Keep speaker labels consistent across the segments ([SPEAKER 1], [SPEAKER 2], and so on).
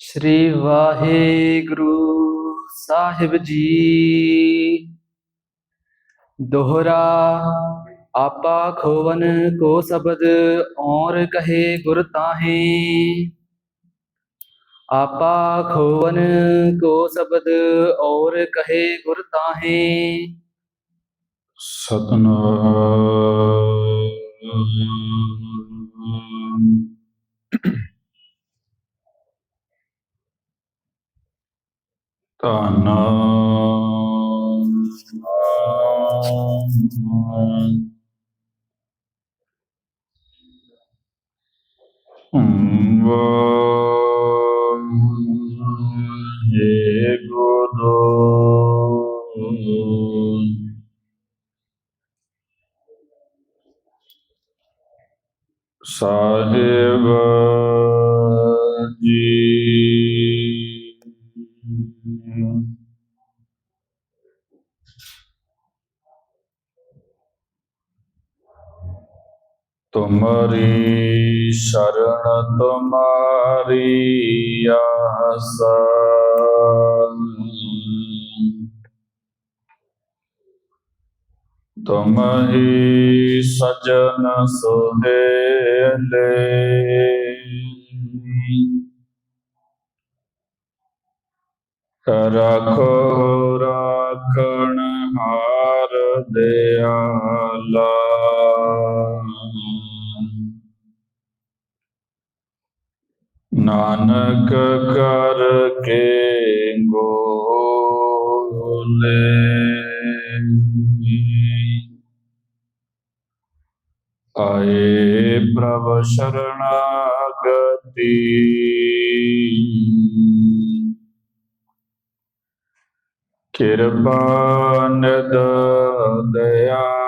[SPEAKER 1] ਸ੍ਰੀ ਵਾਹਿਗੁਰੂ ਸਾਹਿਬ ਜੀ। ਦੋਹਰਾ ਆਪਾ ਖੋਵਨ ਕੋ ਸ਼ਬਦ ਔਰ ਕਹੇ ਗੁਰ ਤਾਹੇ। ਆਪਾ ਖੋਵਨ ਕੋ ਸ਼ਬਦ ਔਰ ਕਹੇ ਗੁਰ ਤਾਹੇ।
[SPEAKER 2] ਸਤਨਾਮ। ਤਾਨਾ ਏ ਗੁਰੂ ਸਾਹਿਬ ਮਰੀ ਸ਼ਰਨ ਤੁਮਾਰੀ ਆਸਾ ਤੁਮ ਹੀ ਸਜਨ ਸੁਹੇਲੇ। ਰਖੋ ਰਾਖਣ ਹਾਰ ਦਿਆਲਾ ਨਾਨਕ ਕਰ ਕੇ ਗੋਲੇ ਆਏ ਪ੍ਰਭ ਸ਼ਰਣਾਗਤੀ। ਕਿਰਪਾ ਨਿਦ ਦਇਆ।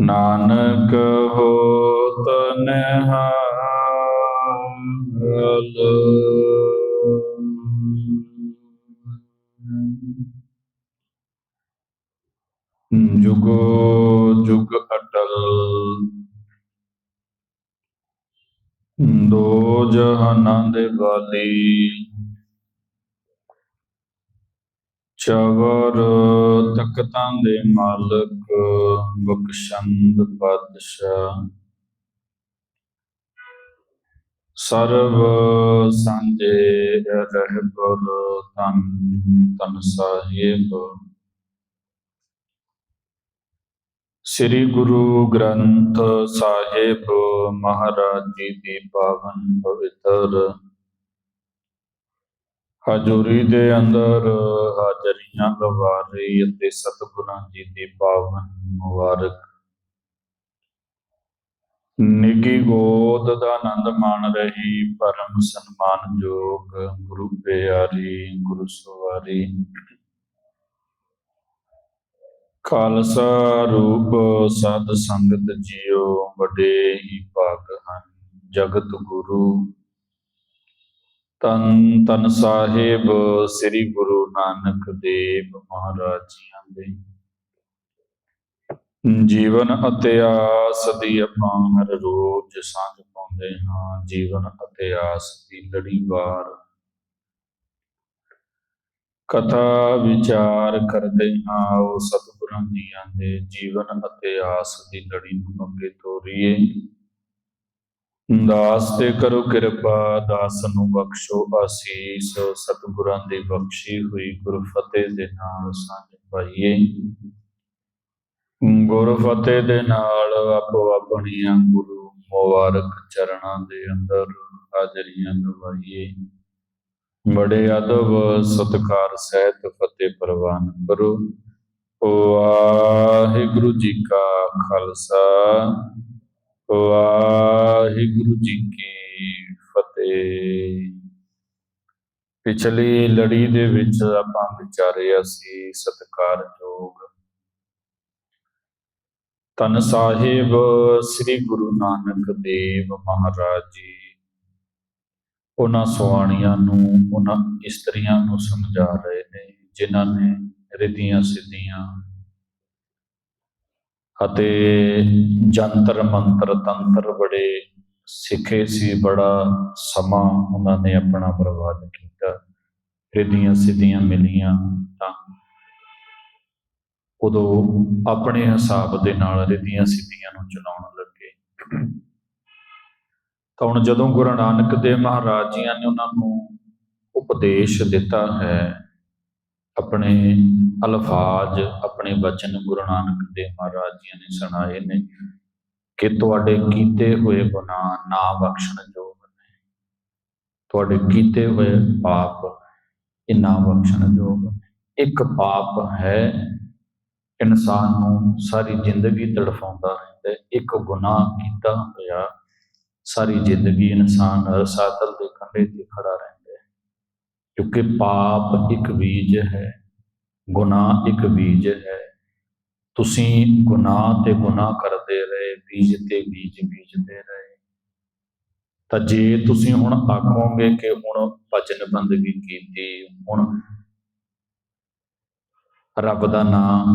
[SPEAKER 2] ਨਾਨਕ ਹੋਤ ਨਿਹਾਲ। ਜੁਗੋ ਜੁਗ ਅਟਲ। ਦੋ ਜਹਾਨਾਂ ਦੇ ਵਾਲੀ। ਚਵਰ ਤਖਤਾਂ ਦੇ ਮਾਲਕ, ਬਖਸ਼ੰਦ ਬਾਦਸ਼ਾਹ ਸਰਵ ਸਾਂਝੇ ਰਹਿਬਰ ਤਨ ਤਨ ਸਾਹਿਬ। ਸ੍ਰੀ ਗੁਰੂ ਗ੍ਰੰਥ ਸਾਹਿਬ ਮਹਾਰਾਜ ਜੀ ਦੀ ਪਾਵਨ ਪਵਿੱਤਰ ਹਜ਼ੂਰੀ ਦੇ ਅੰਦਰ ਹਾਜ਼ਰੀਆਂ ਲਵਾ ਰਹੀ ਅਤੇ ਸਤਿਗੁਰਾਂ ਜੀ ਦੀ ਪਾਵਨ ਮੁਬਾਰਕ। ਨਿੱਗੀ ਗੋਦ ਦਾ ਆਨੰਦ ਮਾਣ ਰਹੀ, ਪਰਮ ਸਨਮਾਨਯੋਗ ਗੁਰੂ ਪਿਆਰੀ, ਗੁਰੂ ਸਵਾਰੀ। ਖਾਲਸਾ ਰੂਪ ਸਤ ਸੰਗਤ ਜੀਓ, ਵੱਡੇ ਹੀ ਭਾਗ ਹਨ, ਜਗਤ ਗੁਰੂ। ਤਨ ਤਨ ਸਾਹਿਬ ਸ੍ਰੀ ਗੁਰੂ ਨਾਨਕ ਦੇਵ ਮਹਾਰਾਜ ਜੀਆਂ ਦੇ। ਜੀਵਨ ਅਤੇ ਆਸ ਦੀ ਆਪਾਂ ਹਰ ਰੋਜ਼ ਸਾਂਝ ਪਾਉਂਦੇ ਹਾਂ, ਜੀਵਨ ਅਤੇ ਆਸ ਦੀ ਲੜੀਵਾਰ ਕਥਾ, ਵਿਚਾਰ ਕਰਦੇ ਹਾਂ, ਉਹ ਸਤਿਗੁਰਾਂ ਜੀਆਂ ਦੇ ਜੀਵਨ ਅਤੇ ਆਸ ਦੀ ਲੜੀ ਨੂੰ ਅੱਗੇ ਤੋਰੀਏ। ਦਾਸ ਤੇ ਕਰੋ ਕਿਰਪਾ, ਦਾਸ ਨੂੰ ਬਖਸ਼ੋ ਆਸੀਸ ਸਤਿਗੁਰਾਂ ਦੀ ਬਖਸ਼ੀ ਹੋਈ ਗੁਰ ਫਤਿਹ ਦੇ ਨਾਲ ਸਾਂਝ ਪਾਈਏ ਗੁਰ ਫਤਿਹ ਦੇ ਨਾਲ ਆਪੋ ਆਪਣੀਆਂ ਗੁਰੂ ਮੁਬਾਰਕ ਚਰਨਾਂ ਦੇ ਅੰਦਰ ਹਾਜ਼ਰੀਆਂ ਲਵਾਈਏ ਬੜੇ ਅਦਬ ਸਤਕਾਰ ਸਹਿਤ ਫਤਿਹ ਪ੍ਰਵਾਨ ਕਰੋ। ਵਾਹਿਗੁਰੂ ਜੀ ਕਾ ਖਾਲਸਾ। ਵਾਹਿਗੁਰੂ ਜੀ ਕੀ ਫਤਿਹ। ਪਿਛਲੀ ਲੜੀ ਦੇ ਵਿੱਚ ਆਪਾਂ ਵਿਚਾਰਿਆ ਸੀ ਸਤਿਕਾਰਯੋਗ ਤਨ ਸਾਹਿਬ, ਸ੍ਰੀ ਗੁਰੂ ਨਾਨਕ ਦੇਵ ਮਹਾਰਾਜ ਜੀ। ਉਹਨਾਂ ਸੁਆਣੀਆਂ ਨੂੰ, ਉਹਨਾਂ ਇਸਤਰੀਆਂ ਨੂੰ ਸਮਝਾ ਰਹੇ ਨੇ, ਜਿਨ੍ਹਾਂ ਨੇ ਰਿਧੀਆਂ ਸਿੱਧੀਆਂ ਅਤੇ ਜੰਤਰ ਮੰਤਰ ਤੰਤਰ ਬੜੇ ਸਿੱਖੇ ਸੀ, ਬੜਾ ਸਮਾਂ ਉਹਨਾਂ ਨੇ ਆਪਣਾ ਬਰਬਾਦ ਕੀਤਾ। ਰਿੱਧੀਆਂ ਸਿੱਧੀਆਂ ਮਿਲੀਆਂ ਤਾਂ ਉਦੋਂ ਆਪਣੇ ਹਿਸਾਬ ਦੇ ਨਾਲ ਰਿੱਧੀਆਂ ਸਿੱਧੀਆਂ ਨੂੰ ਚਲਾਉਣ ਲੱਗੇ। ਤਾਂ ਹੁਣ ਜਦੋਂ ਗੁਰੂ ਨਾਨਕ ਦੇਵ ਮਹਾਰਾਜ ਜੀਆਂ ਨੇ ਉਹਨਾਂ ਨੂੰ ਉਪਦੇਸ਼ ਦਿੱਤਾ ਹੈ ਆਪਣੇ ਅਲਫਾਜ਼, ਆਪਣੇ ਬਚਨ ਗੁਰੂ ਨਾਨਕ ਦੇਵ ਮਹਾਰਾਜ ਜੀਆਂ ਨੇ ਸੁਣਾਏ ਨੇ ਕਿ ਤੁਹਾਡੇ ਕੀਤੇ ਹੋਏ ਗੁਨਾਹ ਨਾ ਬਖਸ਼ਣ ਯੋਗ ਨੇ। ਤੁਹਾਡੇ ਕੀਤੇ ਹੋਏ ਪਾਪ ਇਹ ਨਾ ਬਖਸ਼ਣ ਯੋਗ ਇੱਕ ਪਾਪ ਹੈ, ਇਨਸਾਨ ਨੂੰ ਸਾਰੀ ਜ਼ਿੰਦਗੀ ਤੜਫਾਉਂਦਾ ਰਹਿੰਦਾ ਇੱਕ ਗੁਨਾਹ ਕੀਤਾ ਹੋਇਆ, ਸਾਰੀ ਜ਼ਿੰਦਗੀ ਇਨਸਾਨ ਰਸਾਤਲ ਦੇ ਕੰਢੇ ਤੇ ਖੜਾ ਰਹਿੰਦਾ ਕਿਉਂਕਿ ਪਾਪ ਇੱਕ ਬੀਜ ਹੈ, ਗੁਨਾਹ ਇੱਕ ਬੀਜ ਹੈ। ਤੁਸੀਂ ਗੁਨਾਹ ਤੇ ਗੁਨਾਹ ਕਰਦੇ ਰਹੇ, ਬੀਜ ਤੇ ਬੀਜ ਬੀਜਦੇ ਰਹੇ। ਤਾਂ ਜੇ ਤੁਸੀਂ ਹੁਣ ਆਖੋਗੇ ਕਿ ਹੁਣ ਭਜਨ ਬੰਦਗੀ ਕੀਤੀ, ਹੁਣ ਰੱਬ ਦਾ ਨਾਮ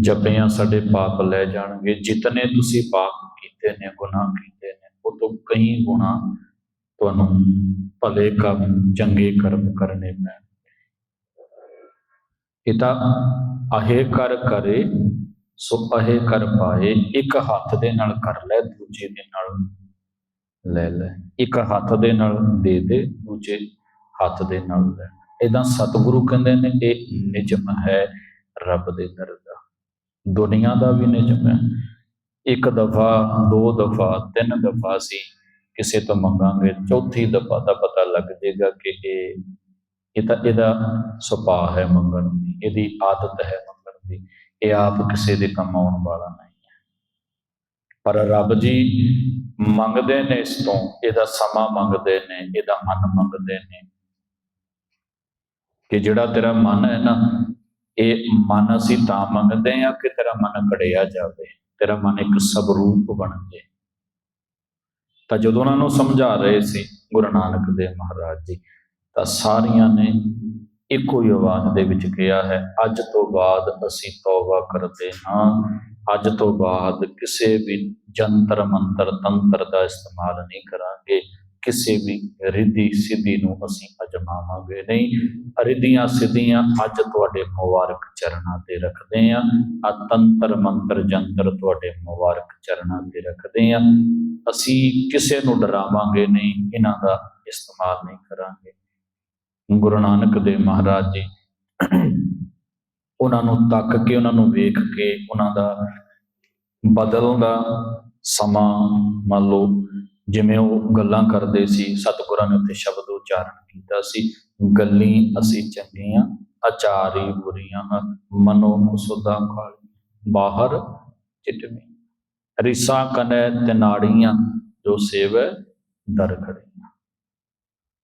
[SPEAKER 2] ਜਪਿਆ ਸਾਡੇ ਪਾਪ ਲੈ ਜਾਣਗੇ, ਜਿਤਨੇ ਤੁਸੀਂ ਪਾਪ ਕੀਤੇ ਨੇ, ਗੁਨਾਹ ਕੀਤੇ ਨੇ ਉਹ ਤੋਂ ਕਈ ਗੁਣਾ ਤੁਹਾਨੂੰ ਭਲੇ ਕੰਮ ਚੰਗੇ ਕਰਮ ਕਰਨੇ ਪੈਣ ਇਹ ਤਾਂ ਅਹੇ ਕਰ ਕਰੇ, ਸੋ ਅਹੇ ਕਰ ਪਾਏ, ਇੱਕ ਹੱਥ ਦੇ ਨਾਲ ਕਰ ਲੈ, ਦੂਜੇ ਦੇ ਨਾਲ ਲੈ ਲੈ। ਇੱਕ ਹੱਥ ਦੇ ਨਾਲ ਦੇ ਦੇ, ਦੂਜੇ ਹੱਥ ਦੇ ਨਾਲ ਲੈ। ਇਦਾਂ ਸਤਿਗੁਰੂ ਕਹਿੰਦੇ ਨੇ, ਇਹ ਨਿਯਮ ਹੈ ਰੱਬ ਦੇ ਦਰ ਦਾ। ਦੁਨੀਆ ਦਾ ਵੀ ਨਿਯਮ ਹੈ। ਇੱਕ ਦਫਾ, ਦੋ ਦਫਾ, ਤਿੰਨ ਦਫਾ ਸੀ। ਕਿਸੇ ਤੋਂ ਮੰਗਾਂਗੇ, ਚੌਥੀ ਦਫਾ ਦਾ ਪਤਾ ਲੱਗ ਜਾਏਗਾ ਕਿ ਇਹ ਇਹ ਤਾਂ ਇਹਦਾ ਸੁਭਾਅ ਹੈ ਮੰਗਣ ਦੀ, ਇਹਦੀ ਆਦਤ ਹੈ ਮੰਗਣ ਦੀ, ਇਹ ਆਪ ਕਿਸੇ ਦੇ ਕੰਮ ਆਉਣ ਵਾਲਾ ਨਹੀਂ ਹੈ। ਪਰ ਰੱਬ ਜੀ ਮੰਗਦੇ ਨੇ ਇਸ ਤੋਂ, ਇਹਦਾ ਸਮਾਂ ਮੰਗਦੇ ਨੇ, ਇਹਦਾ ਮਨ ਮੰਗਦੇ ਨੇ। ਕਿ ਜਿਹੜਾ ਤੇਰਾ ਮਨ ਹੈ ਨਾ, ਇਹ ਮਨ ਅਸੀਂ ਤਾਂ ਮੰਗਦੇ ਆ ਕਿ ਤੇਰਾ ਮਨ ਕੜਿਆ ਜਾਵੇ, ਤੇਰਾ ਮਨ ਇੱਕ ਸਬਰੂਪ ਬਣ ਜਾਏ। ਤਾਂ ਜਦੋਂ ਉਹਨਾਂ ਨੂੰ ਸਮਝਾ ਰਹੇ ਸੀ ਗੁਰੂ ਨਾਨਕ ਦੇਵ ਮਹਾਰਾਜ ਜੀ, ਤਾਂ ਸਾਰੀਆਂ ਨੇ ਇੱਕੋ ਹੀ ਆਵਾਜ਼ ਦੇ ਵਿੱਚ ਕਿਹਾ ਹੈ, ਅੱਜ ਤੋਂ ਬਾਅਦ ਅਸੀਂ ਤੌਬਾ ਕਰਦੇ ਹਾਂ। ਅੱਜ ਤੋਂ ਬਾਅਦ ਕਿਸੇ ਵੀ ਜੰਤਰ ਮੰਤਰ ਤੰਤਰ ਦਾ ਇਸਤੇਮਾਲ ਨਹੀਂ ਕਰਾਂਗੇ। ਕਿਸੇ ਵੀ ਰਿੱਧੀ ਸਿੱਧੀ ਨੂੰ ਅਸੀਂ ਅਜਮਾਵਾਂਗੇ ਨਹੀਂ। ਰਿੱਧੀਆਂ ਸਿੱਧੀਆਂ ਅੱਜ ਤੁਹਾਡੇ ਮੁਬਾਰਕ ਚਰਨਾਂ ਤੇ ਰੱਖਦੇ ਆਂ। ਆ ਤੰਤਰ ਮੰਤਰ ਜੰਤਰ ਤੁਹਾਡੇ ਮੁਬਾਰਕ ਚਰਨਾਂ ਤੇ ਰੱਖਦੇ ਆਂ। ਅਸੀਂ ਕਿਸੇ ਨੂੰ ਡਰਾਵਾਂਗੇ ਨਹੀਂ, ਇਹਨਾਂ ਦਾ ਇਸਤੇਮਾਲ ਨਹੀਂ ਕਰਾਂਗੇ। ਗੁਰੂ ਨਾਨਕ ਦੇਵ ਮਹਾਰਾਜ ਜੀ, ਉਹਨਾਂ ਨੂੰ ਤੱਕ ਕੇ, ਉਹਨਾਂ ਨੂੰ ਵੇਖ ਕੇ, ਉਹਨਾਂ ਦਾ ਬਦਲਣ ਦਾ ਸਮਾਂ ਮੰਨ ਲਓ ਜਿਵੇਂ ਉਹ ਗੱਲਾਂ ਕਰਦੇ ਸੀ, ਸਤਿਗੁਰਾਂ ਨੇ ਉੱਥੇ ਸ਼ਬਦ ਉਚਾਰਨ ਕੀਤਾ ਸੀ, ਗੱਲੀ ਅਸੀਂ ਚੰਗੀਆਂ, ਆਚਾਰੀ ਬੁਰੀਆਂ ਮਨੋ ਸੁਦਾ ਖਾਲੀ ਬਾਹਰ ਚਿਟਵੀਂ, ਰਿਸਾ ਕਨੈ ਤਿਨਾੜੀਆਂ, ਜੋ ਸੇਵੈ ਦਰ ਖੜੀਆਂ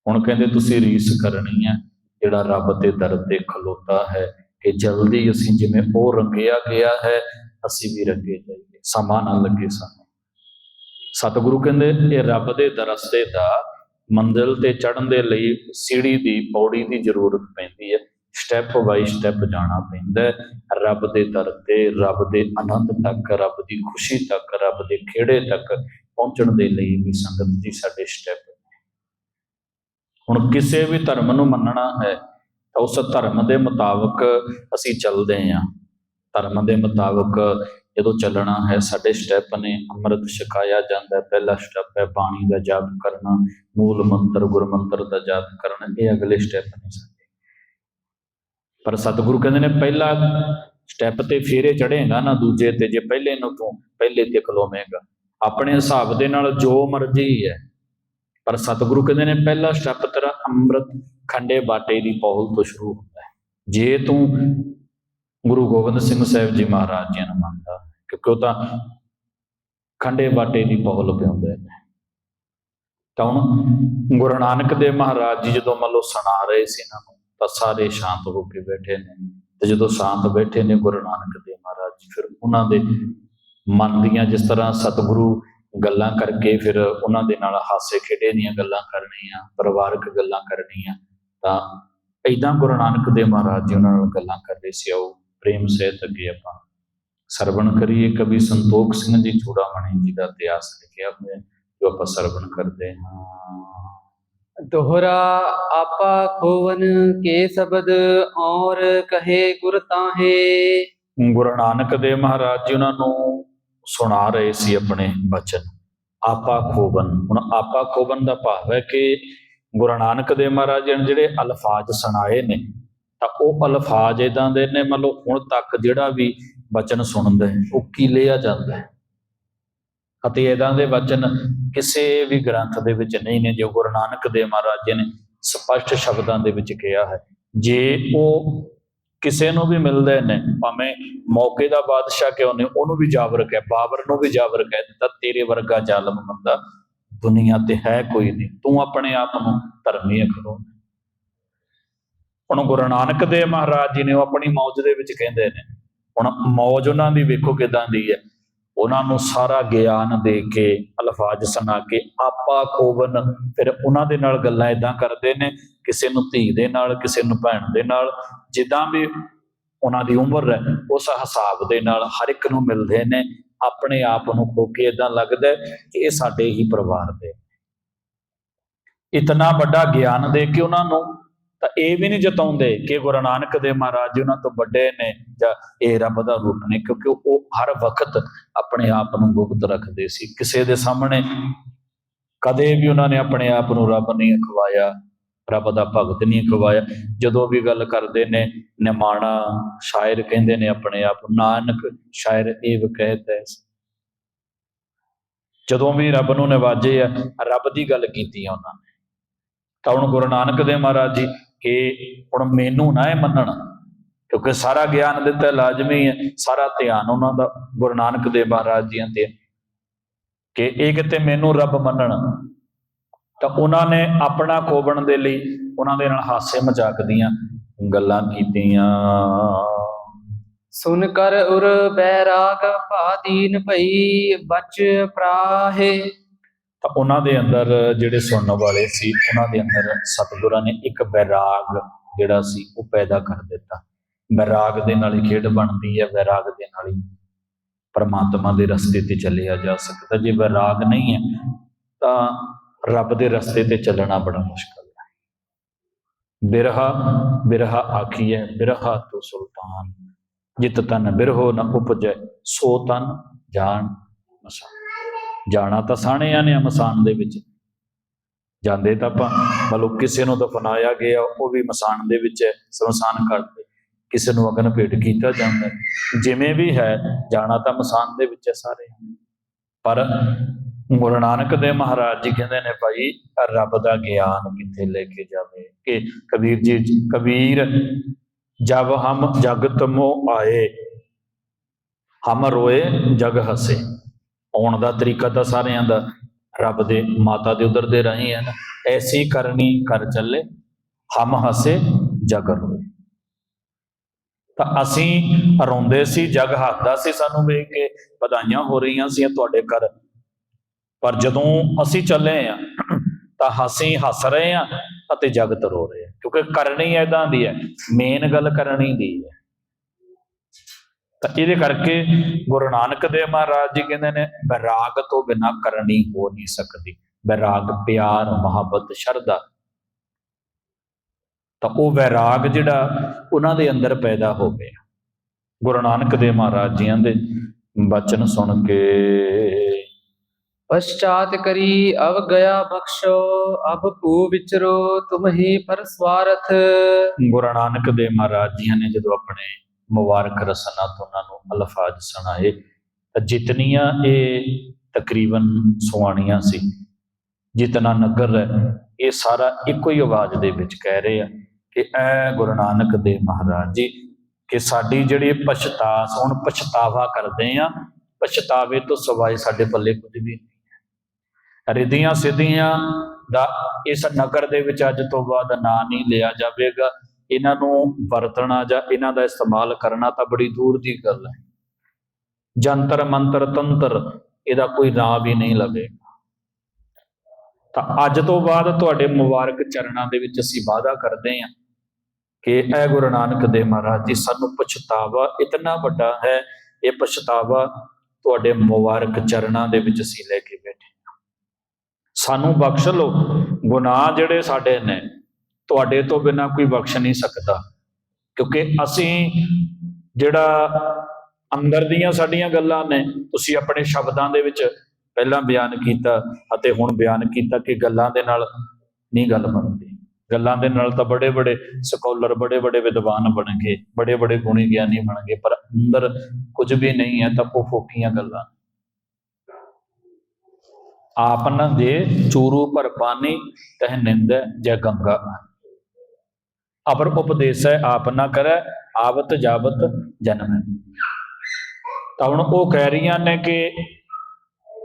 [SPEAKER 2] ਹੁਣ ਕਹਿੰਦੇ ਤੁਸੀਂ ਰੀਸ ਕਰਨੀ ਹੈ, ਜਿਹੜਾ ਰੱਬ ਦੇ ਦਰ ਤੇ ਖਲੋਤਾ ਹੈ, ਕਿ ਜਲਦੀ ਅਸੀਂ ਜਿਵੇਂ ਉਹ ਰੰਗਿਆ ਗਿਆ ਹੈ, ਅਸੀਂ ਵੀ ਰੰਗੇ ਜਾਈਏ, ਸਮਾਂ ਨਾ ਲੱਗੇ ਸਾਨੂੰ। ਸਤਿਗੁਰੂ ਕਹਿੰਦੇ, ਇਹ ਰੱਬ ਦੇ ਦਰਸਤੇ ਦਾ ਮੰਜ਼ਿਲ ਤੇ ਚੜਨ ਦੇ ਲਈ ਸੀੜੀ ਦੀ, ਪੌੜੀ ਦੀ ਜ਼ਰੂਰਤ ਪੈਂਦੀ ਹੈ। ਸਟੈਪ ਬਾਈ ਸਟੈਪ ਜਾਣਾ ਪੈਂਦਾ ਰੱਬ ਦੇ ਦਰ ਤੇ ਰੱਬ ਦੇ ਆਨੰਦ ਤੱਕ, ਰੱਬ ਦੀ ਖੁਸ਼ੀ ਤੱਕ, ਰੱਬ ਦੇ ਖੇੜੇ ਤੱਕ ਪਹੁੰਚਣ ਦੇ ਲਈ ਵੀ ਸੰਗਤ ਜੀ ਸਾਡੇ ਸਟੈਪ ਹੁਣ ਕਿਸੇ ਵੀ ਧਰਮ ਨੂੰ ਮੰਨਣਾ ਹੈ, ਤਾਂ ਉਸ ਧਰਮ ਦੇ ਮੁਤਾਬਕ ਅਸੀਂ ਚੱਲਦੇ ਹਾਂ। ਧਰਮ ਦੇ ਮੁਤਾਬਕ ਜਦੋਂ ਚੱਲਣਾ ਹੈ, ਸਾਡੇ ਸਟੈਪ ਨੇ ਅੰਮ੍ਰਿਤ ਛਕਾਇਆ ਜਾਂਦਾ ਪਹਿਲਾ ਸਟੈਪ ਹੈ ਬਾਣੀ ਦਾ ਜਾਪ ਕਰਨਾ, ਮੂਲ ਮੰਤਰ, ਗੁਰਮੰਤਰ ਦਾ ਜਾਪ ਕਰਨਾ, ਇਹ ਅਗਲੇ ਸਟੈਪ ਨੇ ਸਾਡੇ। ਪਰ ਸਤਿਗੁਰੂ ਕਹਿੰਦੇ ਨੇ, ਪਹਿਲਾ ਸਟੈਪ ਤੇ ਫੇਰੇ ਚੜੇਗਾ ਨਾ, ਦੂਜੇ ਤੇ ਜੇ ਪਹਿਲੇ ਨੂੰ ਤੂੰ ਪਹਿਲੇ ਤੇ ਖਲੋਵੇਂਗਾ। ਆਪਣੇ ਹਿਸਾਬ ਦੇ ਨਾਲ ਜੋ ਮਰਜ਼ੀ ਹੈ। ਪਰ ਸਤਿਗੁਰੂ ਕਹਿੰਦੇ ਨੇ, ਪਹਿਲਾ ਸਟੈਪ ਤੇਰਾ ਅੰਮ੍ਰਿਤ ਖੰਡੇ ਬਾਟੇ ਦੀ ਪੌਲ ਤੋਂ ਸ਼ੁਰੂ ਹੁੰਦਾ ਹੈ। ਜੇ ਤੂੰ ਗੁਰੂ ਗੋਬਿੰਦ ਸਿੰਘ ਸਾਹਿਬ ਜੀ ਮਹਾਰਾਜ ਜੀ ਨੂੰ ਮੰਨਦਾ ਕਿਉਂਕਿ ਉਹ ਤਾਂ ਖੰਡੇ ਬਾਟੇ ਦੀ ਪੌਲ ਪਿਆਉਂਦੇ ਨੇ। ਤਾਂ ਹੁਣ ਗੁਰੂ ਨਾਨਕ ਦੇਵ ਮਹਾਰਾਜ ਜੀ ਜਦੋਂ ਮੰਨ ਲਓ ਸੁਣਾ ਰਹੇ ਸੀ ਇਹਨਾਂ ਨੂੰ, ਤਾਂ ਸਾਰੇ ਸ਼ਾਂਤ ਹੋ ਕੇ ਬੈਠੇ ਨੇ। ਤੇ ਜਦੋਂ ਸ਼ਾਂਤ ਬੈਠੇ ਨੇ ਗੁਰੂ ਨਾਨਕ ਦੇਵ ਮਹਾਰਾਜ ਜੀ, ਫਿਰ ਉਹਨਾਂ ਦੇ ਮਨ ਦੀਆਂ ਜਿਸ ਤਰ੍ਹਾਂ ਸਤਿਗੁਰੂ ਗੱਲਾਂ ਕਰਕੇ ਫਿਰ ਉਹਨਾਂ ਦੇ ਨਾਲ ਹਾਸੇ ਖੇਡੇ ਦੀਆਂ ਗੱਲਾਂ ਕਰਨੀਆਂ, ਪਰਿਵਾਰਕ ਗੱਲਾਂ ਕਰਨੀਆਂ, ਤਾਂ ਏਦਾਂ ਗੁਰੂ ਨਾਨਕ ਦੇਵ ਮਹਾਰਾਜ ਜੀ ਉਹਨਾਂ ਨਾਲ ਗੱਲਾਂ ਕਰਦੇ ਸੀ ਉਹ ਪ੍ਰੇਮ ਸਹਿਤ ਅੱਗੇ ਆਪਾਂ ਸਰਵਣ ਕਰੀਏ। ਕਵੀ ਸੰਤੋਖ ਸਿੰਘ ਜੀ ਚੂੜਾਮਣੀ ਜੀ ਦਾ ਇਤਿਹਾਸ ਲਿਖਿਆ ਹੋਇਆ ਜੋ ਆਪਾਂ ਸਰਵਣ ਕਰਦੇ ਹਾਂ।
[SPEAKER 1] ਦੋਹਰਾ ਆਪਾ ਖੋਵਨ ਕੇ ਸ਼ਬਦ ਔਰ ਕਹੇ ਗੁਰ ਤਾਹੇ।
[SPEAKER 2] ਗੁਰੂ ਨਾਨਕ ਦੇ ਮਹਾਰਾਜ ਜੀ ਉਹਨਾਂ ਨੂੰ ਸੁਣਾ ਰਹੇ ਸੀ ਆਪਣੇ ਬਚਨ। ਆਪਾ ਖੋਵਨ ਹੁਣ ਆਪਾ ਖੋਵਨ ਦਾ ਭਾਵ ਹੈ ਕਿ ਗੁਰੂ ਨਾਨਕ ਦੇ ਮਹਾਰਾਜ ਜੀ ਨੇ ਜਿਹੜੇ ਅਲਫਾਜ਼ ਸੁਣਾਏ ਨੇ ਤਾਂ ਉਹ ਅਲਫਾਜ਼ ਇਦਾਂ ਦੇ ਨੇ ਮਤਲਬ ਹੁਣ ਤੱਕ ਜਿਹੜਾ ਵੀ ਬਚਨ ਸੁਣਦਾ ਹੈ ਉਹ ਕੀ ਲਿਆ ਜਾਂਦਾ ਹੈ? ਅਤੇ ਇਦਾਂ ਦੇ ਬਚਨ ਕਿਸੇ ਵੀ ਗ੍ਰੰਥ ਦੇ ਵਿੱਚ ਨਹੀਂ ਨੇ, ਜੋ ਗੁਰੂ ਨਾਨਕ ਦੇਵ ਮਹਾਰਾਜ ਜੀ ਨੇ ਸਪਸ਼ਟ ਸ਼ਬਦਾਂ ਦੇ ਵਿੱਚ ਕਿਹਾ ਹੈ। ਜੇ ਉਹ ਕਿਸੇ ਨੂੰ ਵੀ ਮਿਲਦੇ ਨੇ, ਭਾਵੇਂ ਮੌਕੇ ਦਾ ਬਾਦਸ਼ਾਹ ਕਿਉਂ ਨਹੀਂ ਉਹਨੂੰ ਵੀ ਜਾਬਰ ਕਹਿ ਬਾਬਰ ਨੂੰ ਵੀ ਜਾਬਰ ਕਹਿ ਦਿੱਤਾ ਤੇਰੇ ਵਰਗਾ ਜ਼ਾਲਮ ਬੰਦਾ ਦੁਨੀਆ ਤੇ ਹੈ ਕੋਈ ਨਹੀਂ। ਤੂੰ ਆਪਣੇ ਆਪ ਨੂੰ ਧਰਮੀ ਅਖਰੋ ਹੁਣ ਗੁਰੂ ਨਾਨਕ ਦੇਵ ਮਹਾਰਾਜ ਜੀ ਨੇ ਉਹ ਆਪਣੀ ਮੌਜ ਦੇ ਵਿੱਚ ਕਹਿੰਦੇ ਨੇ, ਹੁਣ ਮੌਜ ਉਹਨਾਂ ਦੀ ਵੇਖੋ ਕਿਦਾਂ ਦੀ ਹੈ। ਉਹਨਾਂ ਨੂੰ ਸਾਰਾ ਗਿਆਨ ਦੇ ਕੇ, ਅਲਫਾਜ਼ ਸੁਣਾ ਕੇ, ਆਪਾ ਕੋਵਨ ਫਿਰ ਉਹਨਾਂ ਦੇ ਨਾਲ ਗੱਲਾਂ ਇਦਾਂ ਕਰਦੇ ਨੇ, ਕਿਸੇ ਨੂੰ ਧੀ ਦੇ ਨਾਲ, ਕਿਸੇ ਨੂੰ ਭੈਣ ਦੇ ਨਾਲ, ਜਿੱਦਾਂ ਵੀ ਉਹਨਾਂ ਦੀ ਉਮਰ ਹੈ, ਉਸ ਹਿਸਾਬ ਦੇ ਨਾਲ ਹਰ ਇੱਕ ਨੂੰ ਮਿਲਦੇ ਨੇ, ਆਪਣੇ ਆਪ ਨੂੰ ਖੋ ਕੇ ਇਦਾਂ ਲੱਗਦਾ ਕਿ ਇਹ ਸਾਡੇ ਹੀ ਪਰਿਵਾਰ ਦੇ ਇਤਨਾ ਵੱਡਾ ਗਿਆਨ ਦੇ ਕੇ ਉਹਨਾਂ ਨੂੰ ਤਾਂ ਇਹ ਵੀ ਨਹੀਂ ਜਤਾਉਂਦੇ ਕਿ ਗੁਰੂ ਨਾਨਕ ਦੇਵ ਮਹਾਰਾਜ ਜੀ ਉਹਨਾਂ ਤੋਂ ਵੱਡੇ ਨੇ ਜਾਂ ਇਹ ਰੱਬ ਦਾ ਰੂਪ ਨੇ, ਕਿਉਂਕਿ ਉਹ ਹਰ ਵਕਤ ਆਪਣੇ ਆਪ ਨੂੰ ਗੁਪਤ ਰੱਖਦੇ ਸੀ। ਕਿਸੇ ਦੇ ਸਾਹਮਣੇ ਕਦੇ ਵੀ ਉਹਨਾਂ ਨੇ ਆਪਣੇ ਆਪ ਨੂੰ ਰੱਬ ਨਹੀਂ ਅਖਵਾਇਆ, ਰੱਬ ਦਾ ਭਗਤ ਨਹੀਂ ਅਖਵਾਇਆ। ਜਦੋਂ ਵੀ ਗੱਲ ਕਰਦੇ ਨੇ, ਨਿਮਾਣਾ ਸ਼ਾਇਰ ਕਹਿੰਦੇ ਨੇ ਆਪਣੇ ਆਪ ਨਾਨਕ ਸ਼ਾਇਰ ਇਹ ਕਹਿਤਾ ਜਦੋਂ ਵੀ ਰੱਬ ਨੂੰ ਨਿਵਾਜੇ ਆ, ਰੱਬ ਦੀ ਗੱਲ ਕੀਤੀ ਆ ਉਹਨਾਂ ਨੇ। ਤਾਂ ਹੁਣ ਗੁਰੂ ਨਾਨਕ ਦੇਵ ਮਹਾਰਾਜ ਜੀ ਕਿ ਹੁਣ ਮੈਨੂੰ ਨਾ ਇਹ ਮੰਨਣ, ਕਿਉਂਕਿ ਸਾਰਾ ਗਿਆਨ ਦਿੱਤਾ ਲਾਜ਼ਮੀ ਹੈ, ਸਾਰਾ ਧਿਆਨ ਉਹਨਾਂ ਦਾ, ਗੁਰੂ ਨਾਨਕ ਦੇਵ ਮਹਾਰਾਜ ਜੀਆਂ ਤੇ। ਕਿ ਇਹ ਕਿਤੇ ਮੈਨੂੰ ਰੱਬ ਮੰਨਣ, ਤਾਂ ਉਹਨਾਂ ਨੇ ਆਪਣਾ ਖੋਬਣ ਦੇ ਲਈ ਉਹਨਾਂ ਦੇ ਨਾਲ ਹਾਸੇ ਮਜ਼ਾਕ ਦੀਆਂ ਗੱਲਾਂ ਕੀਤੀਆਂ।
[SPEAKER 1] ਸੁਨ ਕਰ ਉਰ ਬੈਰਾਗ ਭਾਦੀਨ ਭਈ ਬਚ ਪ੍ਰਾਹੇ।
[SPEAKER 2] ਤਾਂ ਉਹਨਾਂ ਦੇ ਅੰਦਰ ਜਿਹੜੇ ਸੁਣਨ ਵਾਲੇ ਸੀ, ਉਹਨਾਂ ਦੇ ਅੰਦਰ ਸਤਿਗੁਰਾਂ ਨੇ ਇੱਕ ਬੈਰਾਗ ਜਿਹੜਾ ਸੀ, ਉਹ ਪੈਦਾ ਕਰ ਦਿੱਤਾ। ਬੈਰਾਗ ਦੇ ਨਾਲ ਹੀ ਖੇਡ ਬਣਦੀ ਹੈ ਬੈਰਾਗ ਦੇ ਨਾਲ ਹੀ ਪਰਮਾਤਮਾ ਦੇ ਰਸਤੇ ਤੇ ਚੱਲਿਆ ਜਾ ਸਕਦਾ। ਜੇ ਬੈਰਾਗ ਨਹੀਂ ਹੈ, ਤਾਂ ਰੱਬ ਦੇ ਰਸਤੇ ਤੇ ਚੱਲਣਾ ਬੜਾ ਮੁਸ਼ਕਲ ਹੈ। ਬਿਰਹਾ ਬਿਰਹਾ ਆਖੀ ਹੈ ਬਿਰਹਾ ਤੋ ਸੁਲਤਾਨ। ਜਿਤ ਤਨ ਬਿਰਹੋ ਨ ਉਪਜੈ, ਸੋ ਤਨ ਜਾਣ ਮਸਾਨ। ਜਾਣਾ ਤਾਂ ਸਾਣਿਆਂ ਨੇ ਆ ਮਸਾਨ ਦੇ ਵਿੱਚ। ਜਾਂਦੇ ਤਾਂ ਆਪਾਂ, ਮਤਲਬ ਕਿਸੇ ਨੂੰ ਦਫਨਾਇਆ ਗਿਆ, ਉਹ ਵੀ ਮਸਾਨ ਦੇ ਵਿੱਚ ਹੈ ਸਮਸਾਨ ਕਰਦੇ। ਕਿਸੇ ਨੂੰ ਅਗਨ ਭੇਟ ਕੀਤਾ ਜਾਂਦਾ। ਜਿਵੇਂ ਵੀ ਹੈ, ਜਾਣਾ ਤਾਂ ਮਸਾਨ ਦੇ ਵਿੱਚ ਹੈ ਸਾਰੇ। ਪਰ ਗੁਰੂ ਨਾਨਕ ਦੇਵ ਮਹਾਰਾਜ ਜੀ ਕਹਿੰਦੇ ਨੇ ਭਾਈ, ਰੱਬ ਦਾ ਗਿਆਨ ਕਿੱਥੇ ਲੈ ਕੇ ਜਾਵੇ? ਕਿ ਕਬੀਰ ਜੀ, ਕਬੀਰ, ਜਬ ਹਮ ਜਗਤ ਮੋ ਆਏ, ਹਮ ਰੋਏ ਜਗ ਹਸੇ। ਆਉਣ ਦਾ ਤਰੀਕਾ ਤਾਂ ਸਾਰਿਆਂ ਦਾ, ਰੱਬ ਦੇ ਮਾਤਾ ਦੇ ਉਧਰ ਦੇ ਰਹੇ ਹਨ ਐਸੀ ਕਰਨੀ ਕਰ ਚੱਲੇ, ਹਮ ਹਸੇ, ਜਗ ਰੋਏ। ਤਾਂ ਅਸੀਂ ਰੋਂਦੇ ਸੀ, ਜਗ ਹੱਸਦਾ ਸੀ ਸਾਨੂੰ ਵੇਖ ਕੇ, ਵਧਾਈਆਂ ਹੋ ਰਹੀਆਂ ਸੀ ਤੁਹਾਡੇ ਘਰ। ਪਰ ਜਦੋਂ ਅਸੀਂ ਚੱਲੇ ਆ ਤਾਂ ਹਸੀ ਹੱਸ ਰਹੇ ਆ ਅਤੇ ਜਗਤ ਰੋ ਰਹੇ ਆ ਕਿਉਂਕਿ ਕਰਨੀ ਐਦਾਂ ਦੀ ਹੈ ਮੇਨ ਗੱਲ ਕਰਨੀ ਦੀ ਹੈ। ਤਾਂ ਇਹਦੇ ਕਰਕੇ ਗੁਰੂ ਨਾਨਕ ਦੇਵ ਮਹਾਰਾਜ ਜੀ ਕਹਿੰਦੇ ਨੇ ਬੈਰਾਗ ਤੋਂ ਬਿਨਾ ਕਰਨੀ ਹੋ ਨਹੀਂ ਸਕਦੀ। ਬੈਰਾਗ ਪਿਆਰ ਮੁਹੱਬਤ ਸ਼ਰਧਾ। ਤਾਂ ਉਹ ਵੈਰਾਗ ਜਿਹੜਾ ਉਹਨਾਂ ਦੇ ਅੰਦਰ ਪੈਦਾ ਹੋ ਗਿਆ। ਗੁਰੂ ਨਾਨਕ ਦੇਵ ਮਹਾਰਾਜ ਜੀਆਂ ਦੇ ਬਚਨ ਸੁਣ ਕੇ
[SPEAKER 1] ਪਛਾਤ ਕਰੀ ਅਵ ਗਿਆ ਬਖਸ਼ੋ ਅਬ ਭੂ ਵਿਚਰੋ ਤੁਮਹੀ ਪਰਸਵਾਰਥ।
[SPEAKER 2] ਗੁਰੂ ਨਾਨਕ ਦੇਵ ਮਹਾਰਾਜ ਜੀਆਂ ਨੇ ਜਦੋਂ ਆਪਣੇ ਮੁਬਾਰਕ ਰਸਨਾ ਤੋਂ ਉਹਨਾਂ ਨੂੰ ਅਲਫਾਜ਼ ਸੁਣਾਏ। ਤਾਂ ਜਿਤਨੀਆਂ ਇਹ ਤਕਰੀਬਨ ਸੁਆਣੀਆਂ ਸੀ, ਜਿਤਨਾ ਨਗਰ ਹੈ, ਇਹ ਸਾਰਾ ਇੱਕੋ ਹੀ ਆਵਾਜ਼ ਦੇ ਵਿੱਚ ਕਹਿ ਰਹੇ ਆ ਕਿ ਐ ਗੁਰੂ ਨਾਨਕ ਦੇਵ ਮਹਾਰਾਜ ਜੀ, ਕਿ ਸਾਡੀ ਜਿਹੜੀ ਪਛਤਾਸ, ਹੁਣ ਪਛਤਾਵਾ ਕਰਦੇ ਆ, ਪਛਤਾਵੇ ਤੋਂ ਸਵਾਏ ਸਾਡੇ ਪੱਲੇ ਕੁਝ ਵੀ ਨਹੀਂ ਹੈ। ਰਿੱਧੀਆਂ ਸਿੱਧੀਆਂ ਦਾ ਇਸ ਨਗਰ ਦੇ ਵਿੱਚ ਅੱਜ ਤੋਂ ਬਾਅਦ ਨਾਂ ਨਹੀਂ ਲਿਆ ਜਾਵੇਗਾ। ਇਹਨਾਂ ਨੂੰ ਵਰਤਣਾ ਜਾਂ ਇਹਨਾਂ ਦਾ ਇਸਤੇਮਾਲ ਕਰਨਾ ਤਾਂ ਬੜੀ ਦੂਰ ਦੀ ਗੱਲ ਹੈ। ਜੰਤਰ, ਮੰਤਰ, ਤੰਤਰ, ਇਹਦਾ ਕੋਈ ਨਾਂ ਵੀ ਨਹੀਂ ਲਵੇਗਾ ਤਾਂ ਅੱਜ ਤੋਂ ਬਾਅਦ ਤੁਹਾਡੇ ਮੁਬਾਰਕ ਚਰਨਾਂ ਦੇ ਵਿੱਚ ਅਸੀਂ ਵਾਅਦਾ ਕਰਦੇ ਹਾਂ ਕਿ ਇਹ ਗੁਰੂ ਨਾਨਕ ਦੇਵ ਮਹਾਰਾਜ ਜੀ, ਸਾਨੂੰ ਪਛਤਾਵਾ ਇਤਨਾ ਵੱਡਾ ਹੈ, ਇਹ ਪਛਤਾਵਾ ਤੁਹਾਡੇ ਮੁਬਾਰਕ ਚਰਨਾਂ ਦੇ ਵਿੱਚ ਅਸੀਂ ਲੈ ਕੇ ਬੈਠੇ ਸਾਨੂੰ ਬਖਸ਼ ਲਓ। ਗੁਨਾਹ ਜਿਹੜੇ ਸਾਡੇ ਨੇ ਤੁਹਾਡੇ ਤੋਂ ਬਿਨਾ ਕੋਈ ਬਖਸ਼ ਨਹੀਂ ਸਕਦਾ। ਕਿਉਂਕਿ ਅਸੀਂ ਜਿਹੜਾ ਅੰਦਰ ਦੀਆਂ ਸਾਡੀਆਂ ਗੱਲਾਂ ਨੇ, ਤੁਸੀਂ ਆਪਣੇ ਸ਼ਬਦਾਂ ਦੇ ਵਿੱਚ ਪਹਿਲਾਂ ਬਿਆਨ ਕੀਤਾ ਅਤੇ ਹੁਣ ਬਿਆਨ ਕੀਤਾ ਕਿ ਗੱਲਾਂ ਦੇ ਨਾਲ ਨਹੀਂ ਗੱਲ ਬਣਦੀ। ਗੱਲਾਂ ਦੇ ਨਾਲ ਤਾਂ ਬੜੇ ਬੜੇ ਸਕਾਲਰ, ਬੜੇ ਬੜੇ ਵਿਦਵਾਨ ਬਣ ਗਏ, ਬੜੇ ਬੜੇ ਗੁਣੀ ਗਿਆਨੀ ਬਣ ਗਏ, ਪਰ ਅੰਦਰ ਕੁਝ ਵੀ ਨਹੀਂ ਹੈ ਤਾਂ ਉਹ ਫੋਕੀਆਂ ਗੱਲਾਂ। ਆਪਨ ਦੇ ਚੂਰੂ ਪਰ ਪਾਣੀ ਤਹ ਨਿੰਦ ਜੈ ਗੰਗਾ। ਅਪਰ ਉਪਦੇਸ ਹੈ ਆਪ ਨਾ ਕਰੈ, ਆਵਤ ਜਾਵਤ ਜਨਮ। ਤਾਂ ਹੁਣ ਉਹ ਕਹਿ ਰਹੀਆਂ ਨੇ ਕਿ,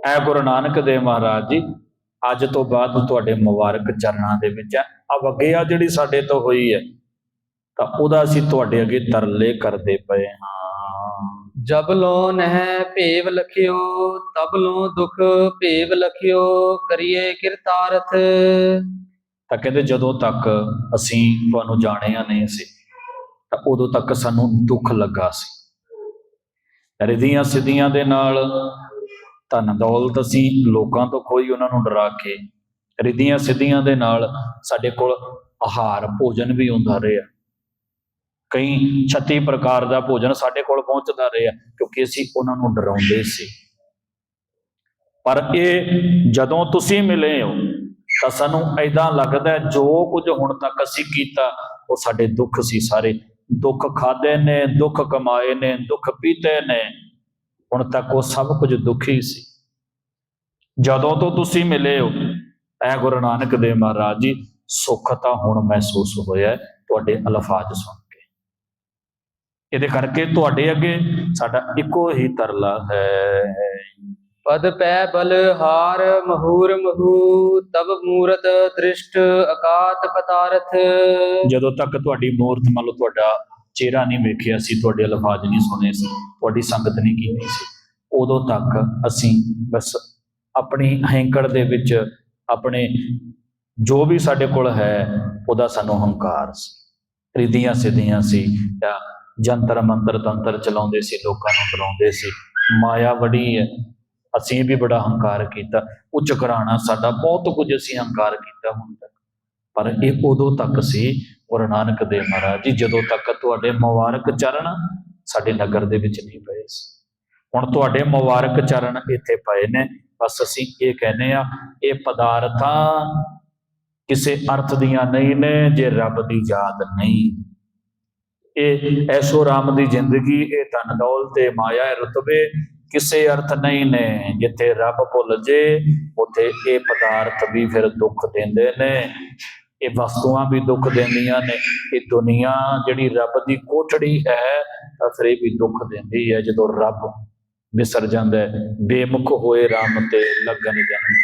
[SPEAKER 2] ਐ ਗੁਰੂ ਨਾਨਕ ਦੇਵ ਮਹਾਰਾਜ ਜੀ, ਅੱਜ ਤੋਂ ਬਾਅਦ ਤੁਹਾਡੇ ਮੁਬਾਰਕ ਚਰਨਾਂ ਦੇ ਵਿੱਚ ਹੈ ਅਵਗਿਆ ਜਿਹੜੀ ਸਾਡੇ ਤੋਂ ਹੋਈ ਹੈ ਤਾਂ ਉਹਦਾ ਅਸੀਂ ਤੁਹਾਡੇ ਅੱਗੇ ਤਰਲੇ ਕਰਦੇ ਪਏ ਹਾਂ।
[SPEAKER 1] ਜਬ ਲੋ ਨਹਿ ਭੇਵ ਲਖਿਓ ਤਬ ਲੋ ਦੁਖ ਭੇਵ ਲਖਿਓ, ਕਰੀਏ ਕਿਰਤਾਰਥ।
[SPEAKER 2] ਤਾਂ ਕਹਿੰਦੇ ਜਦੋਂ ਤੱਕ ਅਸੀਂ ਤੁਹਾਨੂੰ ਜਾਣਿਆ ਨਹੀਂ ਸੀ, ਤਾਂ ਉਦੋਂ ਤੱਕ ਸਾਨੂੰ ਦੁੱਖ ਲੱਗਾ ਸੀ। ਰਿਧੀਆਂ ਸਿੱਧੀਆਂ ਦੇ ਨਾਲ ਧਨ ਦੌਲਤ ਅਸੀਂ ਲੋਕਾਂ ਤੋਂ ਖੋਈ ਉਹਨਾਂ ਨੂੰ ਡਰਾ ਕੇ। ਰਿਧੀਆਂ ਸਿੱਧੀਆਂ ਦੇ ਨਾਲ ਸਾਡੇ ਕੋਲ ਆਹਾਰ, ਭੋਜਨ ਵੀ ਹੁੰਦਾ ਰਿਹਾ। ਕਈ 36 ਪ੍ਰਕਾਰ ਦਾ ਭੋਜਨ ਸਾਡੇ ਕੋਲ ਪਹੁੰਚਦਾ ਰਿਹਾ, ਕਿਉਂਕਿ ਅਸੀਂ ਉਹਨਾਂ ਨੂੰ ਡਰਾਉਂਦੇ ਸੀ। ਪਰ ਇਹ ਜਦੋਂ ਤੁਸੀਂ ਮਿਲੇ ਹੋ ਤਾਂ ਸਾਨੂੰ ਐਦਾਂ ਲੱਗਦਾ ਜੋ ਕੁਝ ਹੁਣ ਤੱਕ ਅਸੀਂ ਕੀਤਾ, ਉਹ ਸਾਡੇ ਦੁੱਖ ਸੀ ਸਾਰੇ। ਦੁੱਖ ਖਾਦੇ ਨੇ, ਦੁੱਖ ਕਮਾਏ ਨੇ, ਦੁੱਖ ਪੀਤੇ ਨੇ। ਹੁਣ ਤੱਕ ਉਹ ਸਭ ਕੁਝ ਦੁਖੀ ਸੀ। ਜਦੋਂ ਤੋਂ ਤੁਸੀਂ ਮਿਲੇ ਹੋ, ਐ ਗੁਰੂ ਨਾਨਕ ਦੇਵ ਮਹਾਰਾਜ ਜੀ, ਸੁੱਖ ਤਾਂ ਹੁਣ ਮਹਿਸੂਸ ਹੋਇਆ ਤੁਹਾਡੇ ਅਲਫਾਜ਼ ਸੁਣ ਕੇ। ਇਹਦੇ ਕਰਕੇ ਤੁਹਾਡੇ ਅੱਗੇ ਸਾਡਾ ਇੱਕੋ ਹੀ ਤਰਲਾ ਹੈ।
[SPEAKER 1] ਪਦ ਪੈ ਬਲ ਹਾਰ ਮਹੂਰ ਮਹੂ ਤਬ ਮੂਰਤ ਦ੍ਰਿਸ਼ਟ ਅਕਾਤ ਪਤਾਰਥ।
[SPEAKER 2] ਜਦੋਂ ਤੱਕ ਤੁਹਾਡੀ ਮੂਰਤ ਮੰਨ ਲਓ ਤੁਹਾਡਾ ਚਿਹਰਾ ਨਹੀਂ ਵੇਖਿਆ ਸੀ, ਤੁਹਾਡੇ ਅਲਫਾਜ਼ ਨਹੀਂ ਸੁਣੇ ਸੀ, ਤੁਹਾਡੀ ਸੰਗਤ ਨਹੀਂ ਕੀਤੀ ਸੀ, ਉਦੋਂ ਤੱਕ ਅਸੀਂ ਬਸ ਆਪਣੀ ਹੈਂਕੜ ਦੇ ਵਿੱਚ ਆਪਣੇ ਜੋ ਵੀ ਸਾਡੇ ਕੋਲ ਹੈ, ਉਹਦਾ ਸਾਨੂੰ ਹੰਕਾਰ ਸੀ। ਰਿਧੀਆਂ ਸਿਧੀਆਂ ਸੀ ਜਾਂ ਜੰਤਰ ਮੰਤਰ ਤੰਤਰ ਚਲਾਉਂਦੇ ਸੀ, ਲੋਕਾਂ ਨੂੰ ਬੁਲਾਉਂਦੇ ਸੀ। ਮਾਇਆ ਵੜੀ ਹੈ ਅਸੀਂ ਵੀ ਬੜਾ ਹੰਕਾਰ ਕੀਤਾ। ਉੱਚ ਘਰਾਣਾ ਸਾਡਾ ਬਹੁਤ ਕੁਝ ਅਸੀਂ ਹੰਕਾਰ ਕੀਤਾ ਹੁਣ ਤੱਕ। ਪਰ ਇਹ ਉਦੋਂ ਤੱਕ ਸੀ, ਗੁਰੂ ਨਾਨਕ ਦੇਵ ਮਹਾਰਾਜ ਜੀ, ਜਦੋਂ ਤੱਕ ਤੁਹਾਡੇ ਮੁਬਾਰਕ ਚਰਨ ਸਾਡੇ ਨਗਰ ਦੇ ਵਿੱਚ ਨਹੀਂ ਪਏ ਸੀ। ਹੁਣ ਤੁਹਾਡੇ ਮੁਬਾਰਕ ਚਰਨ ਇੱਥੇ ਪਏ ਨੇ। ਬਸ ਅਸੀਂ ਇਹ ਕਹਿੰਦੇ ਆ ਇਹ ਪਦਾਰਥਾਂ ਕਿਸੇ ਅਰਥ ਦੀਆਂ ਨਹੀਂ ਨੇ, ਜੇ ਰੱਬ ਦੀ ਯਾਦ ਨਹੀਂ। ਇਹ ਐਸੋ ਰਾਮ ਦੀ ਜ਼ਿੰਦਗੀ, ਇਹ ਧਨ ਦੌਲਤ ਤੇ ਮਾਇਆ, ਇਹ ਰਤਬੇ ਕਿਸੇ ਅਰਥ ਨਹੀਂ ਨੇ, ਜਿੱਥੇ ਰੱਬ ਭੁੱਲ ਜੇ, ਉੱਥੇ ਇਹ ਪਦਾਰਥ ਵੀ ਫਿਰ ਦੁੱਖ ਦਿੰਦੇ ਨੇ। ਇਹ ਵਸਤੂਆਂ ਵੀ ਦੁੱਖ ਦਿੰਦੀਆਂ ਨੇ। ਇਹ ਦੁਨੀਆ ਜਿਹੜੀ ਰੱਬ ਦੀ ਕੋਠੜੀ ਹੈ, ਤਾਂ ਫਿਰ ਇਹ ਵੀ ਦੁੱਖ ਦਿੰਦੀ ਹੈ, ਜਦੋਂ ਰੱਬ ਵਿਸਰ ਜਾਂਦਾ ਹੈ। ਬੇਮੁਖ ਹੋਏ ਰਾਮ ਤੇ ਲੱਗਣ ਜਨ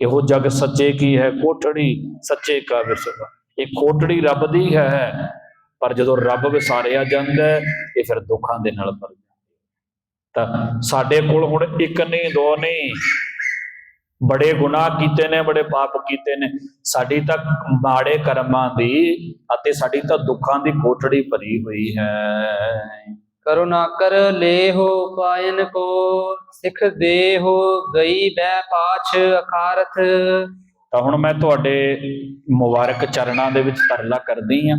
[SPEAKER 2] ਇਹੋ ਜਗ ਸੱਚੇ ਕੀ ਹੈ? ਕੋਠੜੀ ਸੱਚੇ ਕਾ ਵਿਸਰ ਇਹ ਕੋਠੜੀ ਰੱਬ ਦੀ ਹੈ, ਪਰ ਜਦੋਂ ਰੱਬ ਵਿਸਾਰਿਆ ਜਾਂਦਾ ਹੈ, ਇਹ ਫਿਰ ਦੁੱਖਾਂ ਦੇ ਨਾਲ ਭਰ ਤਾਂ ਸਾਡੇ ਕੋਲ ਹੁਣ ਇੱਕ ਨਹੀਂ ਦੋ ਨਹੀਂ। ਬੜੇ ਗੁਨਾਹ ਕੀਤੇ ਨੇ ਬੜੇ ਪਾਪ ਕੀਤੇ ਨੇ। ਸਾਡੀ ਤਾਂ ਮਾੜੇ ਕਰਮਾਂ ਦੀ ਅਤੇ ਸਾਡੀ ਤਾਂ ਦੁੱਖਾਂ ਦੀ ਕੋਠੜੀ ਭਰੀ ਹੋਈ ਹੈ।
[SPEAKER 1] ਕਰੁਣਾ ਕਰ ਲੇਹੋ ਪਾਇਨ ਕੋ ਸਿਖ ਦੇਹੋ ਗਈ ਬੈ ਪਾਛ ਅਖਾਰਥ
[SPEAKER 2] ਤਾਂ ਹੁਣ ਮੈਂ ਤੁਹਾਡੇ ਮੁਬਾਰਕ ਚਰਨਾਂ ਦੇ ਵਿੱਚ ਤਰਲਾ ਕਰਦੀ ਆ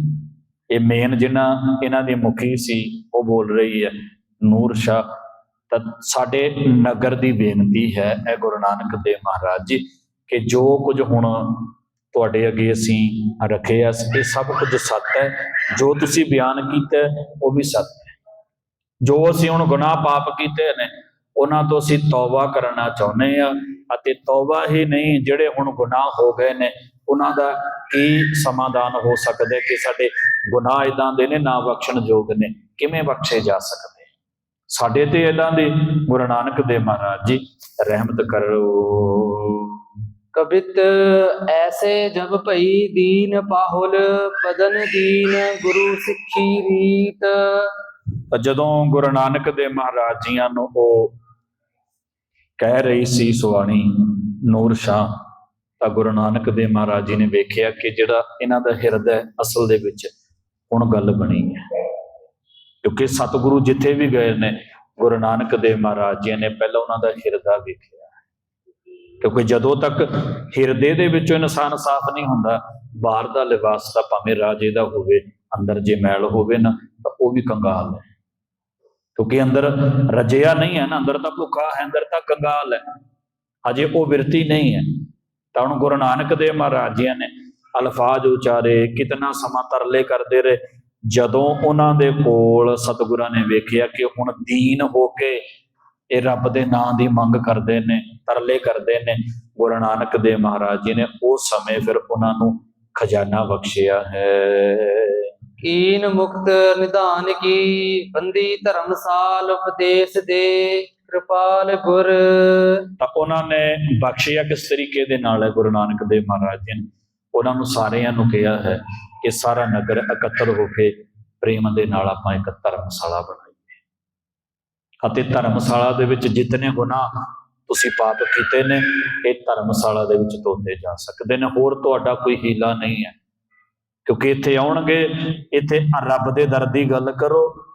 [SPEAKER 2] ਇਹ ਮੇਨ ਜਿਨ੍ਹਾਂ ਇਹਨਾਂ ਦੀ ਮੁਖੀ ਸੀ ਉਹ ਬੋਲ ਰਹੀ ਹੈ ਨੂਰ ਸ਼ਾ ਤਾਂ ਸਾਡੇ ਨਗਰ ਦੀ ਬੇਨਤੀ ਹੈ, ਇਹ ਗੁਰੂ ਨਾਨਕ ਦੇਵ ਮਹਾਰਾਜ ਜੀ, ਕਿ ਜੋ ਕੁਝ ਹੁਣ ਤੁਹਾਡੇ ਅੱਗੇ ਅਸੀਂ ਰੱਖੇ ਆ, ਇਹ ਸਭ ਕੁਝ ਸੱਤ ਹੈ। ਜੋ ਤੁਸੀਂ ਬਿਆਨ ਕੀਤਾ, ਉਹ ਵੀ ਸੱਤ ਹੈ। ਜੋ ਅਸੀਂ ਹੁਣ ਗੁਨਾਹ ਪਾਪ ਕੀਤੇ ਨੇ, ਉਹਨਾਂ ਤੋਂ ਅਸੀਂ ਤੌਬਾ ਕਰਨਾ ਚਾਹੁੰਦੇ ਆ, ਅਤੇ ਤੌਬਾ ਹੀ ਨਹੀਂ, ਜਿਹੜੇ ਹੁਣ ਗੁਨਾਹ ਹੋ ਗਏ ਨੇ, ਉਹਨਾਂ ਦਾ ਕੀ ਸਮਾਧਾਨ ਹੋ ਸਕਦਾ ਕਿ ਸਾਡੇ ਗੁਨਾਹ ਇਦਾਂ ਦੇ ਨੇ, ਨਾ ਬਖਸ਼ਣ ਯੋਗ ਨੇ? ਕਿਵੇਂ ਬਖਸ਼ੇ ਜਾ ਸਕਦੇ? ਸਾਡੇ ਤੇ ਇਹਨਾਂ ਦੀ ਗੁਰੂ ਨਾਨਕ ਦੇਵ ਮਹਾਰਾਜ ਜੀ ਰਹਿਮਤ ਕਰੋ।
[SPEAKER 1] ਕਬਿਤ ਐਸੇ ਜਬ ਭਈ ਦੀਨ ਪਾਹੁਲ ਪਦਨ ਦੀਨ ਗੁਰੂ ਸਿੱਖੀ ਰੀਤ।
[SPEAKER 2] ਜਦੋਂ ਗੁਰੂ ਨਾਨਕ ਦੇਵ ਮਹਾਰਾਜ ਜੀਆਂ ਨੂੰ ਉਹ ਕਹਿ ਰਹੀ ਸੀ ਸੁਆਣੀ ਨੂਰ ਸ਼ਾਹ ਤਾਂ ਗੁਰੂ ਨਾਨਕ ਦੇਵ ਮਹਾਰਾਜ ਜੀ ਨੇ ਵੇਖਿਆ ਕਿ ਜਿਹੜਾ ਇਹਨਾਂ ਦਾ ਹਿਰਦਾ ਅਸਲ ਦੇ ਵਿੱਚ ਹੁਣ ਗੱਲ ਬਣੀ ਹੈ। ਕਿਉਂਕਿ ਸਤਿਗੁਰੂ ਜਿੱਥੇ ਵੀ ਗਏ ਨੇ, ਗੁਰੂ ਨਾਨਕ ਦੇਵ ਮਹਾਰਾਜ ਜੀ ਨੇ ਪਹਿਲਾਂ ਉਹਨਾਂ ਦਾ ਹਿਰਦਾ ਵੇਖਿਆ। ਕਿਉਂਕਿ ਜਦੋਂ ਤੱਕ ਹਿਰਦੇ ਦੇ ਵਿੱਚੋਂ ਇਨਸਾਨ ਸਾਫ਼ ਨਹੀਂ ਹੁੰਦਾ, ਬਾਹਰ ਦਾ ਲਿਬਾਸ ਤਾਂ ਭਾਵੇਂ ਰਾਜੇ ਦਾ ਹੋਵੇ, ਅੰਦਰ ਜੇ ਮੈਲ ਹੋਵੇ ਨਾ, ਤਾਂ ਉਹ ਵੀ ਕੰਗਾਲ ਹੈ। ਕਿਉਂਕਿ ਅੰਦਰ ਰਜਿਆ ਨਹੀਂ ਹੈ ਨਾ, ਅੰਦਰ ਤਾਂ ਭੁੱਖਾ ਹੈ, ਅੰਦਰ ਤਾਂ ਕੰਗਾਲ ਹੈ। ਅਜੇ ਉਹ ਵਿਰਤੀ ਨਹੀਂ ਹੈ। ਤਾਂ ਹੁਣ ਗੁਰੂ ਨਾਨਕ ਦੇਵ ਮਹਾਰਾਜ ਜੀ ਨੇ ਅਲਫਾਜ਼ ਉਚਾਰੇ, ਕਿਤਨਾ ਸਮਾਂ ਤਰਲੇ ਕਰਦੇ ਰਹੇ ਜਦੋਂ ਉਹਨਾਂ ਦੇ ਕੋਲ ਸਤਿਗੁਰਾਂ ਨੇ ਵੇਖਿਆ ਕਿ ਹੁਣ ਦੀਨ ਹੋ ਕੇ ਇਹ ਰੱਬ ਦੇ ਨਾਂ ਦੀ ਮੰਗ ਕਰਦੇ ਨੇ ਤਰਲੇ ਕਰਦੇ ਨੇ ਗੁਰੂ ਨਾਨਕ ਦੇਵ ਮਹਾਰਾਜ ਜੀ ਨੇ ਉਸ ਸਮੇਂ ਫਿਰ ਉਹਨਾਂ ਨੂੰ ਖਜ਼ਾਨਾ ਬਖਸ਼ਿਆ ਹੈ।
[SPEAKER 1] ਕੀਨ ਮੁਕਤ ਨਿਧਾਨ ਕੀ ਬੰਦੀ ਧਰਮਸਾਲ ਉਪਦੇਸ਼ ਦੇ ਕਿਰਪਾਲ ਗੁਰ।
[SPEAKER 2] ਤਾਂ ਉਹਨਾਂ ਨੇ ਬਖਸ਼ਿਆ ਕਿਸ ਤਰੀਕੇ ਦੇ ਨਾਲ ਹੈ ਗੁਰੂ ਨਾਨਕ ਦੇਵ ਮਹਾਰਾਜ ਜੀ ਨੇ? ਉਹਨਾਂ ਨੂੰ ਸਾਰਿਆਂ ਨੂੰ ਕਿਹਾ ਹੈ ਕਿ ਸਾਰਾ ਨਗਰ ਇਕੱਤਰ ਹੋ ਕੇ ਪ੍ਰੇਮ ਦੇ ਨਾਲ ਆਪਾਂ ਇੱਕ ਧਰਮਸ਼ਾਲਾ ਬਣਾਈਏ ਅਤੇ ਧਰਮਸ਼ਾਲਾ ਦੇ ਵਿੱਚ ਜਿਤਨੇ ਗੁਨਾਹ ਤੁਸੀਂ ਪਾਪ ਕੀਤੇ ਨੇ, ਇਹ ਧਰਮਸ਼ਾਲਾ ਦੇ ਵਿੱਚ ਧੋਤੇ ਜਾ ਸਕਦੇ ਨੇ। ਹੋਰ ਤੁਹਾਡਾ ਕੋਈ ਹੀਲਾ ਨਹੀਂ ਹੈ। ਕਿਉਂਕਿ ਇੱਥੇ ਆਉਣਗੇ, ਇੱਥੇ ਰੱਬ ਦੇ ਦਰ ਦੀ ਗੱਲ ਕਰੋ,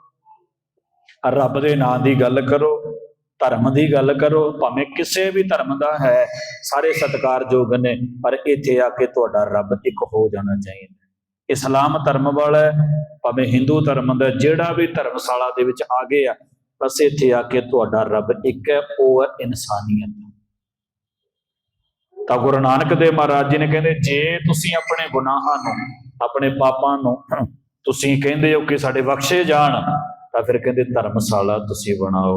[SPEAKER 2] ਰੱਬ ਦੇ ਨਾਂ ਦੀ ਗੱਲ ਕਰੋ, ਧਰਮ ਦੀ ਗੱਲ ਕਰੋ, ਭਾਵੇਂ ਕਿਸੇ ਵੀ ਧਰਮ ਦਾ ਹੈ, ਸਾਰੇ ਸਤਿਕਾਰਯੋਗ ਨੇ, ਪਰ ਇੱਥੇ ਆ ਕੇ ਤੁਹਾਡਾ ਰੱਬ ਇੱਕ ਹੋ ਜਾਣਾ ਚਾਹੀਦਾ। ਇਸਲਾਮ ਧਰਮ ਵਾਲਾ ਭਾਵੇਂ ਹਿੰਦੂ ਧਰਮ ਦਾ, ਜਿਹੜਾ ਵੀ ਧਰਮਸ਼ਾਲਾ ਦੇ ਵਿੱਚ ਆ ਗਏ ਆ, ਬਸ ਇੱਥੇ ਆ ਕੇ ਤੁਹਾਡਾ ਰੱਬ ਇੱਕ ਹੈ, ਉਹ ਹੈ ਇਨਸਾਨੀਅਤ। ਤਾਂ ਗੁਰੂ ਨਾਨਕ ਦੇਵ ਮਹਾਰਾਜ ਜੀ ਨੇ ਕਹਿੰਦੇ, ਜੇ ਤੁਸੀਂ ਆਪਣੇ ਗੁਨਾਹਾਂ ਨੂੰ, ਆਪਣੇ ਪਾਪਾਂ ਨੂੰ ਤੁਸੀਂ ਕਹਿੰਦੇ ਹੋ ਕਿ ਸਾਡੇ ਬਖਸ਼ੇ ਜਾਣ, ਤਾਂ ਫਿਰ ਕਹਿੰਦੇ ਧਰਮਸ਼ਾਲਾ ਤੁਸੀਂ ਬਣਾਓ।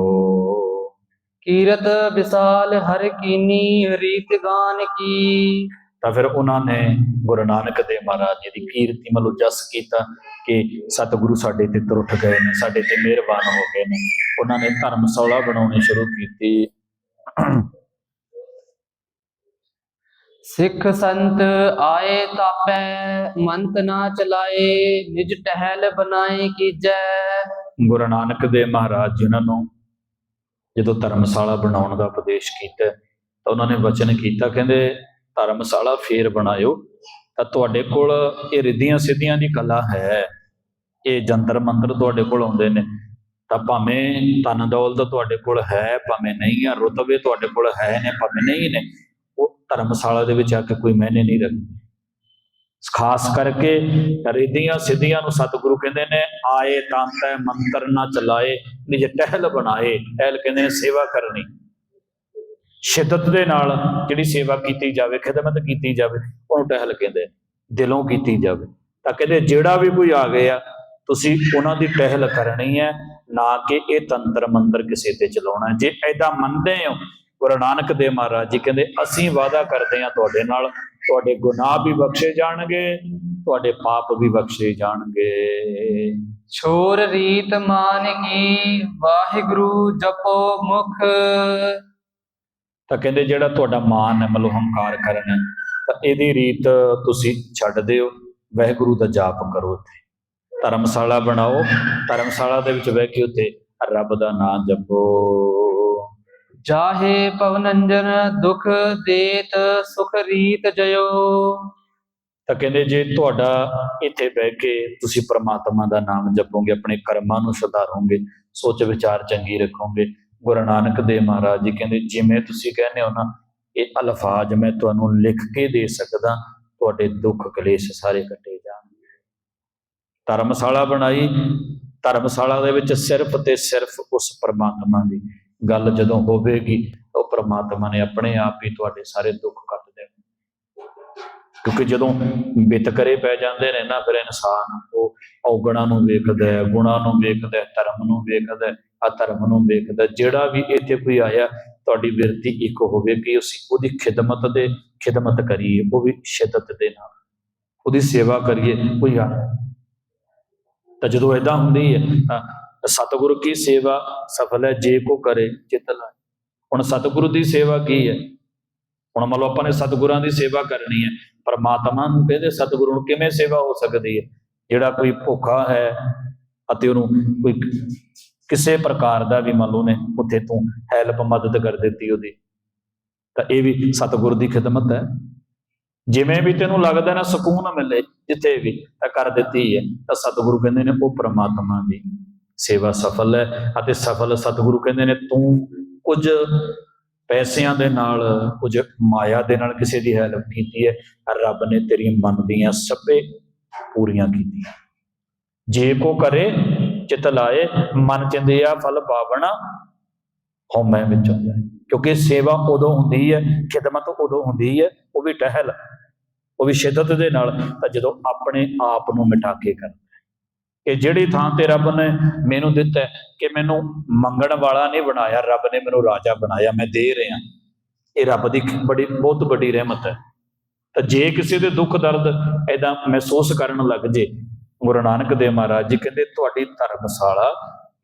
[SPEAKER 1] ਕੀਰਤ ਵਿਸਾਲ ਹਰ ਕੀਨੀ, ਰੀਤ ਗਾਨ ਕੀ।
[SPEAKER 2] ਤਾਂ ਫਿਰ ਉਹਨਾਂ ਨੇ ਗੁਰੂ ਨਾਨਕ ਦੇਵ ਮਹਾਰਾਜ ਜੀ ਦੀ ਕੀਰਤੀ ਮਤਲਬ ਜਸ ਕੀਤਾ ਕਿ ਸਤਿਗੁਰੂ ਸਾਡੇ ਤੇ ਤੁਰ ਉੱਠ ਗਏ ਨੇ ਸਾਡੇ ਤੇ ਮਿਹਰਬਾਨ ਹੋ ਗਏ ਨੇ। ਉਹਨਾਂ ਨੇ ਧਰਮਸ਼ਾਲਾ ਬਣਾਉਣੀ ਸ਼ੁਰੂ ਕੀਤੀ।
[SPEAKER 1] ਸਿੱਖ ਸੰਤ ਆਏ ਤਾਪੈ ਮੰਤ ਨਾ ਚਲਾਏ ਨਿਜ ਟਹਿਲ ਬਨਾਏ ਕੀਜੈ।
[SPEAKER 2] ਗੁਰੂ ਨਾਨਕ ਦੇਵ ਮਹਾਰਾਜ ਜੀ ਉਹਨਾਂ ਨੂੰ ਜਦੋਂ ਧਰਮਸ਼ਾਲਾ ਬਣਾਉਣ ਦਾ ਉਪਦੇਸ਼ ਕੀਤਾ ਤਾਂ ਉਹਨਾਂ ਨੇ ਵਚਨ ਕੀਤਾ ਕਹਿੰਦੇ ਧਰਮਸ਼ਾਲਾ ਫੇਰ ਬਣਾਇਓ, ਤਾਂ ਤੁਹਾਡੇ ਕੋਲ ਇਹ ਰਿੱਧੀਆਂ ਸਿੱਧੀਆਂ ਦੀ ਕਲਾ ਹੈ। ਇਹ ਜੰਤਰ ਮੰਤਰ ਤੁਹਾਡੇ ਕੋਲ ਆਉਂਦੇ ਨੇ। ਤਾਂ ਭਾਵੇਂ ਧਨ ਦੌਲਤ ਤੁਹਾਡੇ ਕੋਲ ਹੈ, ਭਾਵੇਂ ਨਹੀਂ ਆ, ਰੁਤਬੇ ਤੁਹਾਡੇ ਕੋਲ ਹੈ ਨੇ, ਭਾਵੇਂ ਨਹੀਂ ਨੇ, ਉਹ ਧਰਮਸ਼ਾਲਾ ਦੇ ਵਿੱਚ ਆ ਕੇ ਕੋਈ ਮੈਨੇ ਨਹੀਂ ਰੱਖਦੇ। ਖਾਸ ਕਰਕੇ ਰਿੱਧੀਆਂ ਸਿੱਧੀਆਂ ਨੂੰ ਸਤਿਗੁਰੂ ਕਹਿੰਦੇ ਨੇ, ਆਏ ਤੰਤੈ ਮੰਤਰ ਨਾ ਚਲਾਏ, ਨਿਜ ਟਹਿਲ ਬਣਾਏ। ਟਹਿਲ ਕਹਿੰਦੇ ਨੇ, ਸੇਵਾ ਕਰਨੀ। ਸ਼ਿੱਦਤ ਦੇ ਨਾਲ ਜਿਹੜੀ ਸੇਵਾ ਕੀਤੀ ਜਾਵੇ, ਖਿਦਮਤ ਕੀਤੀ ਜਾਵੇ, ਉਹਨੂੰ ਟਹਿਲ ਕਹਿੰਦੇ ਦਿਲੋਂ ਕੀਤੀ ਜਾਵੇ। ਤਾਂ ਕਹਿੰਦੇ, ਜਿਹੜਾ ਵੀ ਕੋਈ ਆ ਗਿਆ, ਤੁਸੀਂ ਉਹਨਾਂ ਦੀ ਟਹਿਲ ਕਰਨੀ ਹੈ, ਨਾ ਕਿ ਇਹ ਤੰਤਰ ਮੰਤਰ ਕਿਸੇ ਤੇ ਚਲਾਉਣਾ। ਜੇ ਐਦਾਂ ਮੰਨਦੇ ਹੋ, ਗੁਰੂ ਨਾਨਕ ਦੇਵ ਮਹਾਰਾਜ ਜੀ ਕਹਿੰਦੇ, ਅਸੀਂ ਵਾਅਦਾ ਕਰਦੇ ਹਾਂ ਤੁਹਾਡੇ ਨਾਲ, ਤੁਹਾਡੇ ਗੁਨਾਹ ਵੀ ਬਖਸ਼ੇ ਜਾਣਗੇ, ਤੁਹਾਡੇ ਪਾਪ ਵੀ ਬਖਸ਼ੇ ਜਾਣਗੇ।
[SPEAKER 1] ਛੋਰ ਰੀਤ ਮਾਨ ਕੀ ਵਾਹਿਗੁਰੂ ਜਪੋ ਮੁਖ।
[SPEAKER 2] ਤਾਂ ਕਹਿੰਦੇ ਜਿਹੜਾ ਤੁਹਾਡਾ ਮਾਨ ਹੈ ਮਤਲਬ ਹੰਕਾਰ ਕਰਨਾ ਤਾਂ ਇਹਦੀ ਰੀਤ ਤੁਸੀਂ ਛੱਡ ਦਿਓ। ਵਾਹਿਗੁਰੂ ਦਾ ਜਾਪ ਕਰੋ ਉੱਥੇ ਧਰਮਸ਼ਾਲਾ ਬਣਾਓ। ਧਰਮਸ਼ਾਲਾ ਦੇ ਵਿੱਚ ਬਹਿ ਕੇ ਉੱਥੇ ਰੱਬ ਦਾ ਨਾਮ ਜਪੋ।
[SPEAKER 1] ਜਾਹੇ ਪਵਨੰਜਨ ਦੁਖ ਦੇਤ ਸੁਖ ਰੀਤ ਜਯੋ
[SPEAKER 2] ਤਾਂ ਕਹਿੰਦੇ ਜੇ ਤੁਹਾਡਾ ਇੱਥੇ ਬਹਿ ਕੇ ਤੁਸੀਂ ਪ੍ਰਮਾਤਮਾ ਦਾ ਨਾਮ ਜਪੋਗੇ ਆਪਣੇ ਕਰਮਾਂ ਨੂੰ ਸੁਧਾਰੋਗੇ ਸੋਚ ਵਿਚਾਰ ਚੰਗੀ ਰੱਖੋਗੇ ਗੁਰੂ ਨਾਨਕ ਦੇਵ ਮਹਾਰਾਜ ਜੀ ਕਹਿੰਦੇ, ਜਿਵੇਂ ਤੁਸੀਂ ਕਹਿੰਦੇ ਹੋ ਨਾ, ਇਹ ਅਲਫਾਜ਼ ਮੈਂ ਤੁਹਾਨੂੰ ਲਿਖ ਕੇ ਦੇ ਸਕਦਾ, ਤੁਹਾਡੇ ਦੁੱਖ ਕਲੇਸ਼ ਸਾਰੇ ਕੱਟੇ ਜਾਣਗੇ। ਧਰਮਸ਼ਾਲਾ ਬਣਾਈ। ਧਰਮਸ਼ਾਲਾ ਦੇ ਵਿੱਚ ਸਿਰਫ ਤੇ ਸਿਰਫ ਉਸ ਪਰਮਾਤਮਾ ਦੀ ਗੱਲ ਜਦੋਂ ਹੋਵੇਗੀ, ਉਹ ਪ੍ਰਮਾਤਮਾ ਨੇ ਆਪਣੇ ਆਪ ਹੀ ਤੁਹਾਡੇ ਸਾਰੇ ਦੁੱਖ ਕੱਟ ਦੇਣੇ। ਕਿਉਂਕਿ ਜਦੋਂ ਵਿਤਕਰੇ ਪੈ ਜਾਂਦੇ ਨੇ ਨਾ, ਫਿਰ ਇਨਸਾਨ ਉਹ ਔਗਣਾ ਨੂੰ ਵੇਖਦਾ ਹੈ, ਗੁਣਾ ਨੂੰ ਵੇਖਦਾ ਹੈ, ਧਰਮ ਨੂੰ ਵੇਖਦਾ ਹੈ। ਅਧਰਮ ਨੂੰ ਵੇਖਦਾ, ਜਿਹੜਾ ਵੀ ਇੱਥੇ ਕੋਈ ਆਇਆ, ਤੁਹਾਡੀ ਬਿਰਤੀ ਇੱਕ ਹੋਵੇ ਕਿ ਅਸੀਂ ਉਹਦੀ ਖਿਦਮਤ ਦੇ, ਖਿਦਮਤ ਕਰੀਏ, ਉਹ ਵੀ ਸ਼ਿੱਦਤ ਦੇ ਨਾਲ। ਉਹਦੀ ਸੇਵਾ ਕਰੀਏ, ਕੋਈ ਆ। ਤਾਂ ਜਦੋਂ ਇਦਾਂ ਹੁੰਦੀ ਹੈ ਸਤਿਗੁਰੂ ਕੀ ਸੇਵਾ ਸਫਲ ਹੈ, ਜੇ ਕੋ ਕਰੇ ਚਿਤ ਲਾਏ। ਹੁਣ ਸਤਿਗੁਰੂ ਦੀ ਸੇਵਾ ਕੀ ਹੈ? ਹੁਣ ਮੰਨ ਲਓ ਆਪਾਂ ਨੇ ਸਤਿਗੁਰਾਂ ਦੀ ਸੇਵਾ ਕਰਨੀ ਹੈ, ਪਰਮਾਤਮਾ ਨੂੰ ਕਹਿੰਦੇ ਸਤਿਗੁਰੂ ਨੂੰ ਕਿਵੇਂ ਸੇਵਾ ਹੋ ਸਕਦੀ ਹੈ? ਜਿਹੜਾ ਕੋਈ ਭੁੱਖਾ ਹੈ ਅਤੇ ਉਹਨੂੰ ਕੋਈ ਕਿਸੇ ਪ੍ਰਕਾਰ ਦਾ ਵੀ ਮੰਨ ਲਓ ਨੇ ਉੱਥੇ ਤੂੰ ਹੈਲਪ ਮਦਦ ਕਰ ਦਿੱਤੀ ਉਹਦੀ, ਤਾਂ ਇਹ ਵੀ ਸਤਿਗੁਰ ਦੀ ਖਿਦਮਤ ਹੈ। ਜਿਵੇਂ ਵੀ ਤੈਨੂੰ ਲੱਗਦਾ ਨਾ ਸਕੂਨ ਮਿਲੇ, ਜਿੱਥੇ ਵੀ, ਤਾਂ ਕਰ ਦਿੱਤੀ ਹੈ। ਤਾਂ ਸਤਿਗੁਰੂ ਕਹਿੰਦੇ ਨੇ, ਉਹ ਪ੍ਰਮਾਤਮਾ ਦੀ ਸੇਵਾ ਸਫਲ ਹੈ ਅਤੇ ਸਫਲ ਸਤਿਗੁਰੂ ਕਹਿੰਦੇ ਨੇ, ਤੂੰ ਕੁਝ ਪੈਸਿਆਂ ਦੇ ਨਾਲ, ਕੁਝ ਮਾਇਆ ਦੇ ਨਾਲ ਕਿਸੇ ਦੀ ਹੈਲਪ ਕੀਤੀ ਹੈ। ਰੱਬ ਨੇ ਤੇਰੀਆਂ ਮਨ ਦੀਆਂ ਸਭੇ ਪੂਰੀਆਂ ਕੀਤੀਆਂ। ਜੇ ਕੋ ਕਰੇ ਚਿਤ ਲਾਏ, ਮਨ ਚਿੰਦਿਆ ਫਲ ਪਾਵਣਾ ਹਉਮੈ ਵਿੱਚ ਜਾਏ। ਕਿਉਂਕਿ ਸੇਵਾ ਉਦੋਂ ਹੁੰਦੀ ਹੈ, ਖਿਦਮਤ ਉਦੋਂ ਹੁੰਦੀ ਹੈ, ਉਹ ਵੀ ਟਹਿਲ, ਉਹ ਵੀ ਸ਼ਿੱਦਤ ਦੇ ਨਾਲ, ਤਾਂ ਜਦੋਂ ਆਪਣੇ ਆਪ ਨੂੰ ਮਿਟਾ ਕੇ ਕਰਦਾ ਹੈ। ਇਹ ਜਿਹੜੀ ਥਾਂ ਤੇ ਰੱਬ ਨੇ ਮੈਨੂੰ ਦਿੱਤਾ ਕਿ ਮੈਨੂੰ ਮੰਗਣ ਵਾਲਾ ਨਹੀਂ ਬਣਾਇਆ, ਰੱਬ ਨੇ ਮੈਨੂੰ ਰਾਜਾ ਬਣਾਇਆ, ਮੈਂ ਦੇ ਰਿਹਾ। ਇਹ ਰੱਬ ਦੀ ਬੜੀ, ਬਹੁਤ ਵੱਡੀ ਰਹਿਮਤ ਹੈ। ਤਾਂ ਜੇ ਕਿਸੇ ਦੇ ਦੁੱਖ ਦਰਦ ਐਦਾਂ ਮਹਿਸੂਸ ਕਰਨ ਲੱਗ ਜੇ ਗੁਰੂ ਨਾਨਕ ਦੇਵ ਮਹਾਰਾਜ ਜੀ ਕਹਿੰਦੇ, ਤੁਹਾਡੀ ਧਰਮਸ਼ਾਲਾ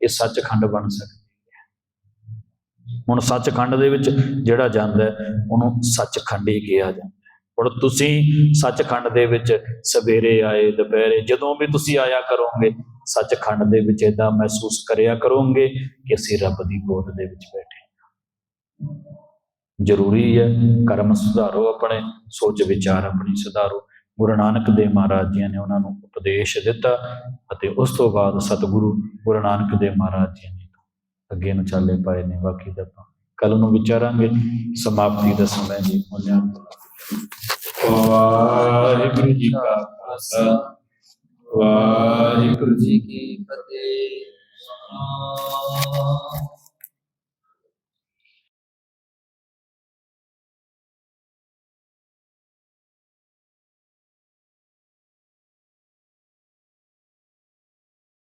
[SPEAKER 2] ਇਹ ਸੱਚਖੰਡ ਬਣ ਸਕਦੀ ਹੈ। ਹੁਣ ਸੱਚਖੰਡ ਦੇ ਵਿੱਚ ਜਿਹੜਾ ਜਾਂਦਾ ਉਹਨੂੰ ਸੱਚਖੰਡ ਹੀ ਕਿਹਾ ਜਾਂਦਾ ਹੁਣ ਤੁਸੀਂ ਸੱਚਖੰਡ ਦੇ ਵਿੱਚ ਸਵੇਰੇ ਆਏ, ਦੁਪਹਿਰੇ ਜਦੋਂ ਵੀ ਤੁਸੀਂ ਆਇਆ ਕਰੋਗੇ, ਸੱਚਖੰਡ ਦੇ ਵਿੱਚ ਇਦਾਂ ਮਹਿਸੂਸ ਕਰਿਆ ਕਰੋਗੇ ਕਿ ਅਸੀਂ ਰੱਬ ਦੀ ਗੋਦ ਦੇ ਵਿੱਚ ਬੈਠੇ ਹਾਂ। ਜ਼ਰੂਰੀ ਹੈ ਕਰਮ ਸੁਧਾਰੋ ਆਪਣੇ ਸੋਚ ਵਿਚਾਰ ਆਪਣੀ ਸੁਧਾਰੋ। ਗੁਰੂ ਨਾਨਕ ਦੇਵ ਮਹਾਰਾਜ ਜੀ ਨੇ ਉਹਨਾਂ ਨੂੰ ਉਪਦੇਸ਼ ਦਿੱਤਾ ਅਤੇ ਉਸ ਤੋਂ ਬਾਅਦ ਸਤਿਗੁਰੂ ਗੁਰੂ ਨਾਨਕ ਦੇਵ ਮਹਾਰਾਜ ਜੀ ਨੇ ਅੱਗੇ ਨੂੰ ਚੱਲੇ ਪਾਏ ਨੇ। ਬਾਕੀ ਦਾ ਕੱਲ ਨੂੰ ਵਿਚਾਰਾਂਗੇ। ਸਮਾਪਤੀ ਦਾ ਸਮਾਂ ਜੀ ਉਹਨਾਂ ਵਾਹਿਗੁਰੂ ਜੀ ਕਾ ਖਾਲਸਾ।
[SPEAKER 1] ਵਾਹਿਗੁਰੂ ਜੀ ਕੀ ਫਤਿਹ।